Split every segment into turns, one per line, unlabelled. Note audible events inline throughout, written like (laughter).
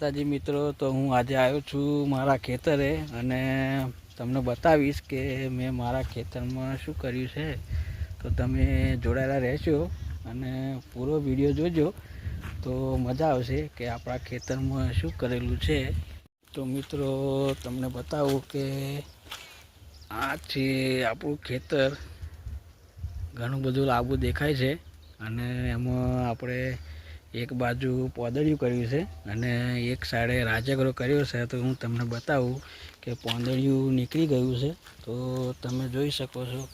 માતાજી મિત્રો, તો હું આજે આવ્યો છું મારા ખેતરે અને તમને બતાવીશ કે મેં મારા ખેતરમાં શું કર્યું છે. તો તમે જોડાયેલા રહેશો અને પૂરો વીડિયો જોજો. તો મજા આવશે કે આપણા ખેતરમાં શું કરેલું છે. તો મિત્રો, તમને બતાવું કે આ છે આપણું ખેતર, ઘણું બધું લાંબુ દેખાય છે અને એમાં આપણે એક બાજુ પોદળિયું કર્યું છે અને એક સાઈડે રાજગરો કર્યો છે તો હું તમને બતાવું કે પોંદળિયું નીકળી ગયું છે. તો તમે જોઈ શકો છો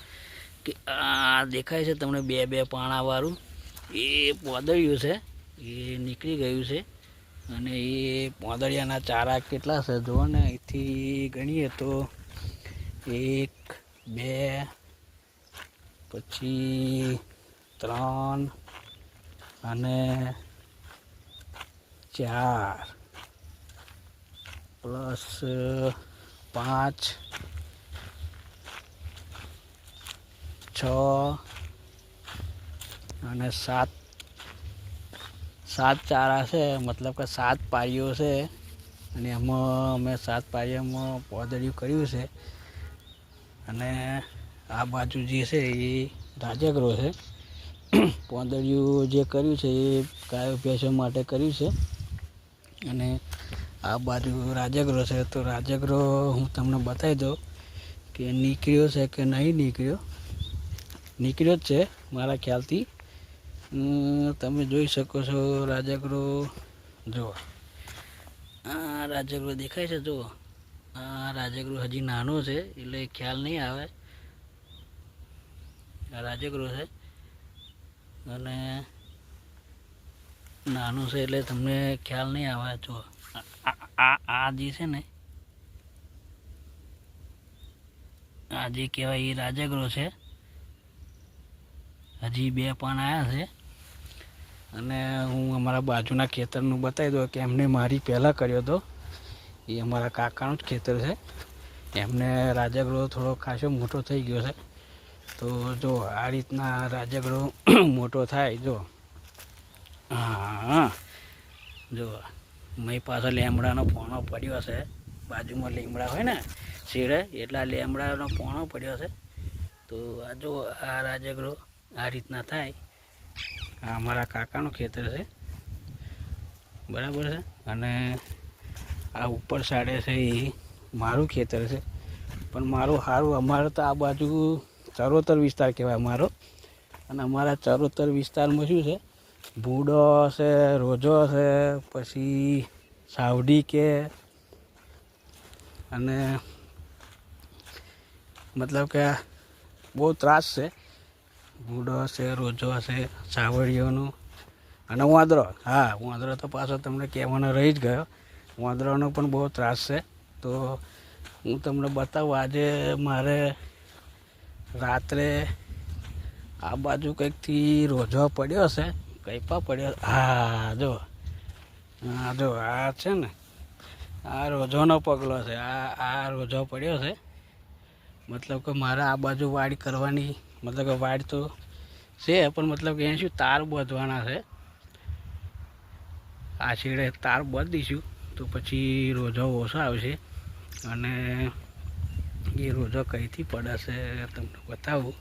કે આ દેખાય છે તમને બે બે પાણાવાળું. એ પોદળિયું છે, એ નીકળી ગયું છે અને એ પોદળિયાના ચારા કેટલા છે જુઓ ને, અહીંથી ગણીએ તો એક, બે, પછી ત્રણ અને ચાર પ્લસ પાંચ, છ, અને સાત. સાત ચારા છે મતલબ કે સાત પારીઓ છે. અને એમાં અમે સાત પારીઓમાં પોદળિયું કર્યું છે. અને આ બાજુ જે છે એ રાજગરો છે. પોદળિયું જે કર્યું છે એ ગાયો ભેંસો માટે કર્યું છે. અને આ બાજુ રાજાગૃહ છે. તો રાજાગૃહ હું તમને બતાવી દઉં કે નીકળ્યો છે કે નહીં નીકળ્યો. નીકળ્યો જ છે મારા ખ્યાલથી. તમે જોઈ શકો છો રાજાગૃહ જુઓ. આ રાજાગૃહ દેખાય છે, જુઓ. આ રાજાગૃહ હજી નાનો છે, એટલે ખ્યાલ નહીં આવે. આ રાજગરો છે. અને નાનું છે એટલે તમને ખ્યાલ નહીં આવે. જો, આ આ જે છે ને, આ જે કહેવાય એ રાજગરો છે, હજી બે પાન આવ્યા છે. અને હું અમારા બાજુના ખેતરનું બતાવી દઉં કે એમને મારી પહેલાં કર્યો હતો. એ અમારા કાકાનું જ ખેતર છે. એમને રાજગરો થોડો ખાસો મોટો થઈ ગયો છે. તો જો, આ રીતના રાજગરો મોટો થાય, જો. હા જો મેં પાસે લેમડાનો પોણો પડ્યો છે. બાજુમાં લીમડા હોય ને, શેડે, એટલા લેમડાનો પોણો પડ્યો છે. તો આ જો, આ રાજગરો આ રીતના થાય. આ અમારા કાકાનું ખેતર છે. બરાબર છે? અને આ ઉપર સાડે છે એ મારું ખેતર છે. પણ મારું સારું અમારે તો આ બાજુ ચરોતર વિસ્તાર કહેવાય અમારો. અને અમારા ચરોતર વિસ્તારમાં શું છે? ભૂડો છે રોજો છે પછી સાવડી કે અને મતલબ કે બહુ ત્રાસ છે. ભૂડો છે રોજો છે સાવડીઓનું. અને વાંદરો હા વાંદરો તો પાછો તમને કહેવાનો રહી જ ગયો. વાંદરાનો પણ બહુ ત્રાસ છે. તો હું તમને બતાવું, આજે મારે રાત્રે આ બાજુ કંઈકથી રોજો પડ્યો છે કંઈ પણ પડ્યો. હા, જો. હા, જો, આ છે ને. આ રોજોનો પગલો છે. આ આ રોજો પડ્યો છે. મતલબ કે મારે આ બાજુ વાડ કરવાની, મતલબ કે વાડ તો છે, પણ મતલબ કે શું તાર બાંધવાના છે. આ છેડે તાર બાંધી તો પછી રોજો ઓછો આવશે. અને એ રોજો કઈથી પડે છે તમને બતાવું.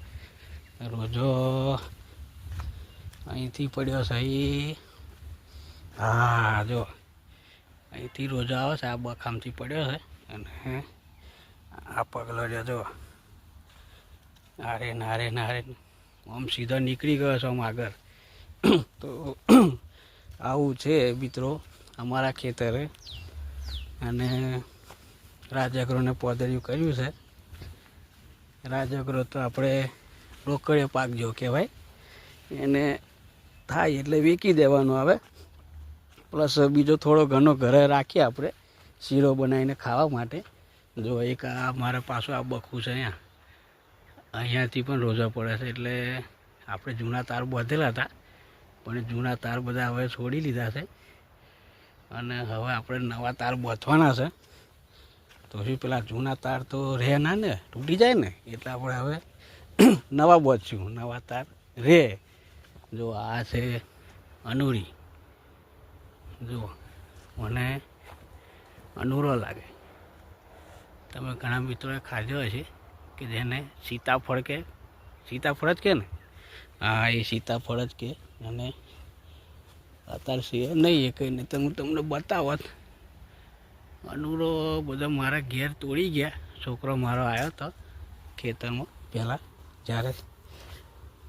રોજો અહીંથી પડ્યો છે એ હા, જો. અહીંથી રોજો આવે છે, આ બખામથી પડ્યો છે. અને આ પગલો રહ્યો જો. નારે નારે નારે. આમ સીધો નીકળી ગયો છે આમ આગળ. તો આવું છે મિત્રો અમારા ખેતરે. અને રાજગરોને પોદર્યું કર્યું છે. રાજગરો તો આપણે રોકડીયો પાક જેવો કહેવાય. એને થાય એટલે વેચી દેવાનો આવે પ્લસ બીજો થોડો ઘણો ઘરે રાખીએ આપણે શીરો બનાવીને ખાવા માટે. જો એક આ મારા પાછો આ બખું છે અહીંયા. અહીંયાથી પણ રોજા પડે છે એટલે આપણે જૂના તાર બાંધેલા હતા. પણ જૂના તાર બધા હવે છોડી લીધા છે. અને હવે આપણે નવા તાર બાંધવાના છે. તો શું પેલા જૂના તાર તો રહે ના ને, તૂટી જાય ને. એટલે આપણે હવે નવા બાંધશું. નવા તાર રહે. જો આ છે અનુરી. જુઓ મને અનુરો લાગે. તમે ઘણા મિત્રોએ ખાધો હશે કે જેને સીતાફળ કે, સીતાફળ જ કે ને? હા, એ સીતાફળ જ કે. અને અત્યારે સિંહ નહીં એ કંઈ નહીં. તો હું તમને બતાવત. અનુરો બધા મારા ઘેર તોડી ગયા. છોકરો મારો આવ્યો હતો ખેતરમાં. પહેલાં જ્યારે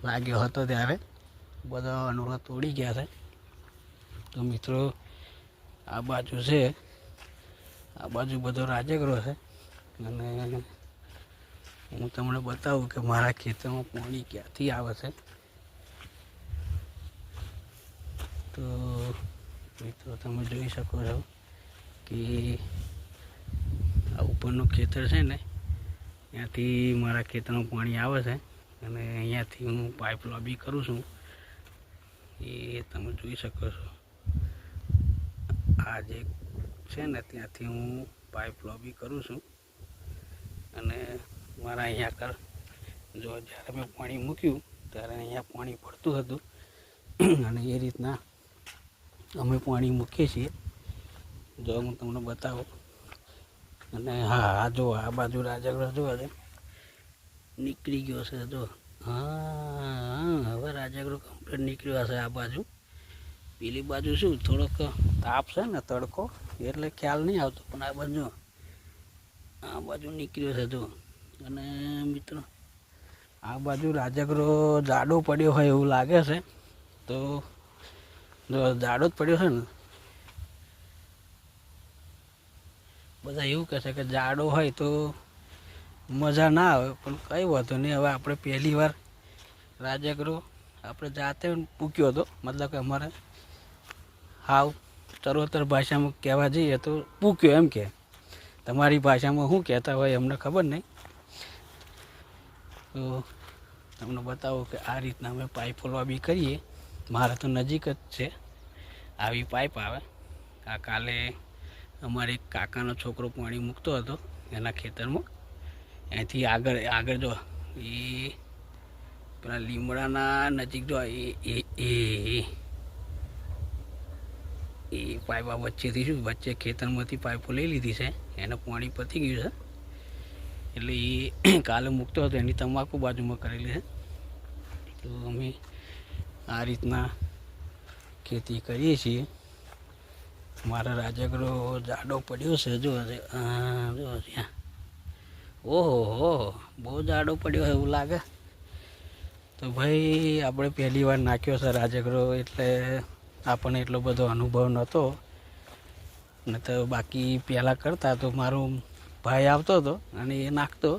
લાગ્યો હતો ત્યારે બધા અનુરો તોડી ગયા છે. તો મિત્રો, આ બાજુ છે. આ બાજુ બધો રાજગરો છે. અને હું તમને બતાવું કે મારા ખેતરમાં પાણી ક્યાંથી આવે છે. તો મિત્રો, તમે જોઈ શકો છો કે આ ઉપરનું ખેતર છે ને, ત્યાંથી મારા ખેતરમાં પાણી આવે છે. અને અહીંયાથી હું પાઇપ લોબી કરું છું. એ તમે જોઈ શકો છો. આ જે છે ને ત્યાંથી હું પાઇપ લોબી કરું છું. અને મારા અહીંયા કર જો જ્યારે મેં પાણી મૂક્યું, ત્યારે અહીંયા પાણી પડતું હતું. અને એ રીતના અમે પાણી મૂકીએ છીએ. જો હું તમને બતાવું. અને હા, આ જો આ બાજુ રાજગરો જો નીકળી ગયો છે, જો. હા. હવે રાજાગૃહ કમ્પ્લીટ નીકળ્યો હશે આ બાજુ. પેલી બાજુ શું, થોડોક તાપ છે ને, તડકો, એટલે ખ્યાલ નહીં આવતો. પણ આ બાજુ આ બાજુ નીકળ્યો છે જો. અને મિત્રો, આ બાજુ રાજાગૃહ જાડો પડ્યો હોય એવું લાગે છે. તો જો જાડો જ પડ્યો છે ને, બધા એવું કહે છે કે જાડો હોય તો મજા ના આવે. પણ કંઈ વાંધો નહીં, હવે આપણે પહેલી વાર રાજગરો આપણે જાતે પૂક્યો હતો. મતલબ કે અમારે હાવ ચરોતર ભાષામાં કહેવા જઈએ તો પૂક્યો એમ કે. તમારી ભાષામાં શું કહેતા હોય અમને ખબર નહીં. તો તમને બતાવો કે આ રીતના અમે પાઇપ બી કરીએ. મારે તો નજીક જ છે. આવી પાઇપ આવે. આ કાલે અમારે એક કાકાનો છોકરો પાણી મૂકતો હતો એના ખેતરમાં. અહીંથી આગળ આગળ જો એ પેલા લીમડાના નજીક જો એ એ એ પાઇપ વચ્ચેથી શું વચ્ચે ખેતરમાંથી પાઇપો લઈ લીધી છે. એને પાણી પતી ગયું છે. એટલે એ (clears throat) કાલે મૂકતો હતો, એની તમાકુ બાજુમાં કરેલી છે. તો અમે આ રીતના ખેતી કરીએ છીએ. મારા રાજાગરો જાડો પડ્યો છે, જો જો ત્યાં ઓહો, હો બહુ જાડો પડ્યો એવું લાગે. તો ભાઈ, આપણે પહેલી વાર નાખ્યો છે રાજગરો એટલે આપણને એટલો બધો અનુભવ નહોતો ને તો બાકી પહેલાં કરતા તો મારો ભાઈ આવતો હતો અને એ નાખતો.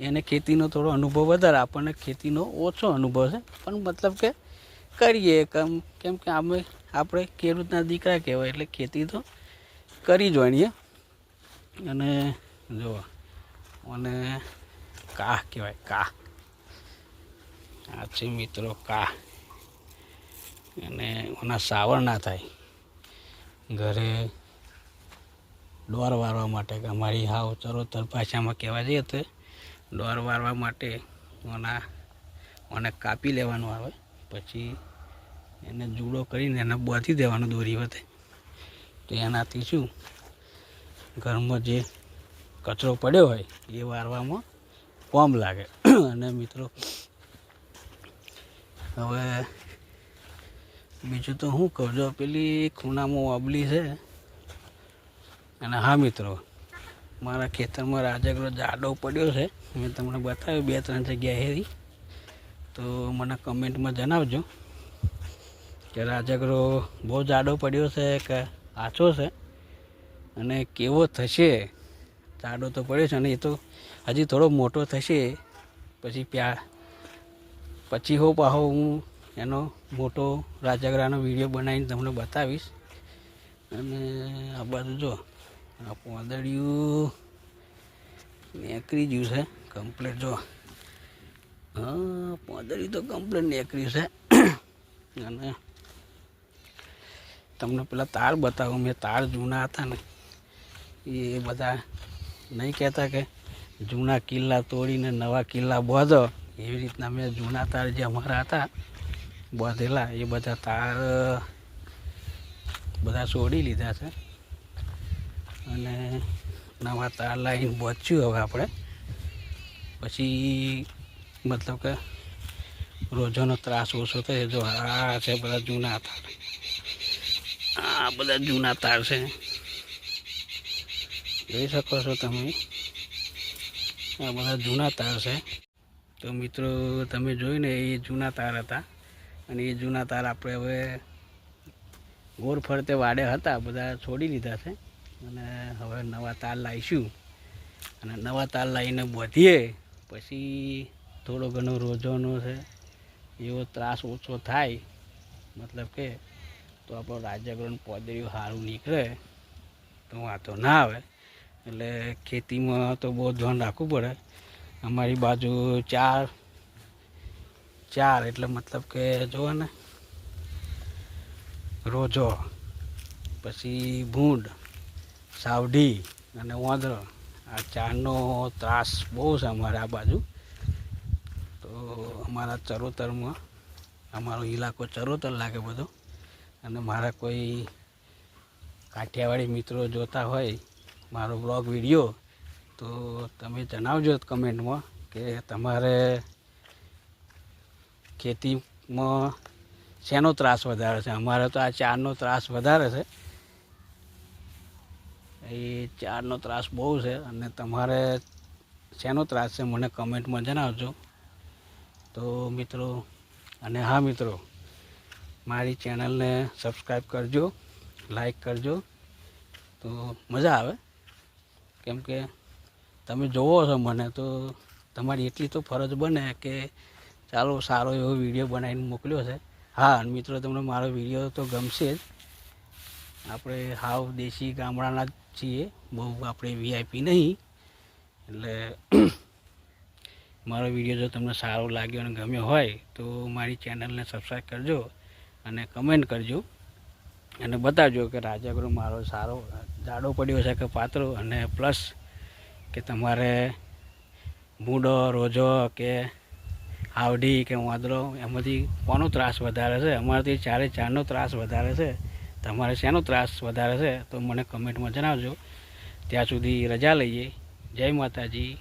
એને ખેતીનો થોડો અનુભવ વધારે, આપણને ખેતીનો ઓછો અનુભવ છે. પણ મતલબ કે કરીએ, કેમ કેમ કે અમે, આપણે ખેડૂતના દીકરા કહેવાય, એટલે ખેતી તો કરી જ વણીએ. અને જો અને કાહ કહેવાય, કાહ. આ છે મિત્રો કા? અને એના સાવર ના થાય. ઘરે ડોર વારવા માટે કે અમારી હાવ ચરોતર ભાષામાં કહેવા જઈએ તો ડોર વારવા માટે ઓના ઓને કાપી લેવાનું આવે. પછી એને જુડો કરીને એને બાંધી દેવાનો દોરી વખતે. તો એનાથી શું? ઘરમાં જે કચરો પડ્યો હોય એ વારવામાં કોમ લાગે. અને મિત્રો હવે બીજું તો શું કહું, જો પેલી ખૂણામાં વાબલી છે, અને હા મિત્રો, મારા ખેતરમાં રાજગરો જાડો પડ્યો છે. મેં તમને બતાવ્યું બે ત્રણ જગ્યાએથી તો મને કમેન્ટમાં જણાવજો કે રાજગરો બહુ જાડો પડ્યો છે કે આછો છે, અને કેવો થશે? જાડો તો પડ્યો છે, અને એ તો હજી થોડો મોટો થશે, પછી પ્યા પછી હો પાહો હું એનો મોટો રાજાગરાનો વીડિયો બનાવીને તમને બતાવીશ. અને આ બાજુ જો, આ પોદળિયું નેકરી જ્યું છે કમ્પ્લેટ જો. હા પોદળિયું તો કમ્પ્લેટ નેકરી છે. અને તમને પેલા તાર બતાવું, મેં તાર જૂના હતા ને, એ બધા નહીં કહેતા કે જૂના કિલ્લા તોડીને નવા કિલ્લા બાંધો. એવી રીતના મેં જૂના તાર જે અમારા હતા, બાંધેલા, એ બધા તાર, બધા છોડી લીધા છે. અને નવા તાર લાઈન બચ્યું હવે આપણે. પછી મતલબ કે રોજોનો ત્રાસ ઓછો થયો જો આ છે બધા જૂના તાર. આ બધા જૂના તાર છે. જોઈ શકો છો તમે. આ બધા જૂના તાર છે. તો મિત્રો, તમે જોઈને એ જૂના તાર હતા અને એ જૂના તાર આપણે હવે ગોળ ફરતે વાડે હતા, બધા છોડી દીધા છે. અને હવે નવા તાર લાવીશું. અને નવા તાર લાવીને વધીએ પછી થોડો ઘણો રોજોનો છે, એવો ત્રાસ ઓછો થાય. મતલબ કે તો આપણો રાજ્યગ્રહણ પોદરીઓ સારું નીકળે, તો વાંધો ના આવે. એટલે ખેતીમાં તો બહુ ધ્યાન રાખવું પડે. અમારી બાજુ ચાર ચાર એટલે મતલબ કે જુઓ ને, રોજો, પછી ભૂંડ સાવડી અને વાંદરો આ ચારનો ત્રાસ બહુ છે અમારે આ બાજુ. તો અમારા ચરોતરમાં, અમારો ઇલાકો ચરોતર લાગે બધો. અને મારા કોઈ કાઠિયાવાડી મિત્રો જોતા હોય, મારો બ્લોગ વીડિયો તો તમે જણાવજો કમેન્ટમાં કે તમારે ખેતીમાં શેનો ત્રાસ વધારે છે? અમારે તો આ ચારનો ત્રાસ વધારે છે. એ ચારનો ત્રાસ બહુ છે અને તમારે શેનો ત્રાસ છે મને કમેન્ટમાં જણાવજો. તો મિત્રો, અને હા મિત્રો, મારી ચેનલને સબસ્ક્રાઈબ કરજો લાઈક કરજો. તો મજા આવે. કેમ કે તમે જોવો છો મને તો તમારી એટલી તો ફરજ બને કે ચાલો સારો એવો વીડિયો બનાવીને મોકલ્યો છે. હા મિત્રો, તમને મારો વીડિયો તો ગમશે જ. આપણે હાવ દેશી ગામડાના જ છીએ. બહુ આપણે વીઆઈપી નહીં. એટલે મારો વીડિયો જો તમને સારો લાગ્યો અને ગમ્યો હોય, તો મારી ચેનલને સબસ્ક્રાઈબ કરજો અને કમેન્ટ કરજો. અને બતાવજો કે રાજાગૃહ મારો સારો, જાડો પડ્યો છે કે પાતળો? અને પ્લસ કે તમારે મૂડો રોજો કે આવડી કે વાંદરો, એમાંથી કોનો ત્રાસ વધારે છે? અમારાથી ચારે ચારનો ત્રાસ વધારે છે. તમારે શેનો ત્રાસ વધારે છે? તો મને કમેન્ટમાં જણાવજો. ત્યાં સુધી રજા લઈએ. જય માતાજી.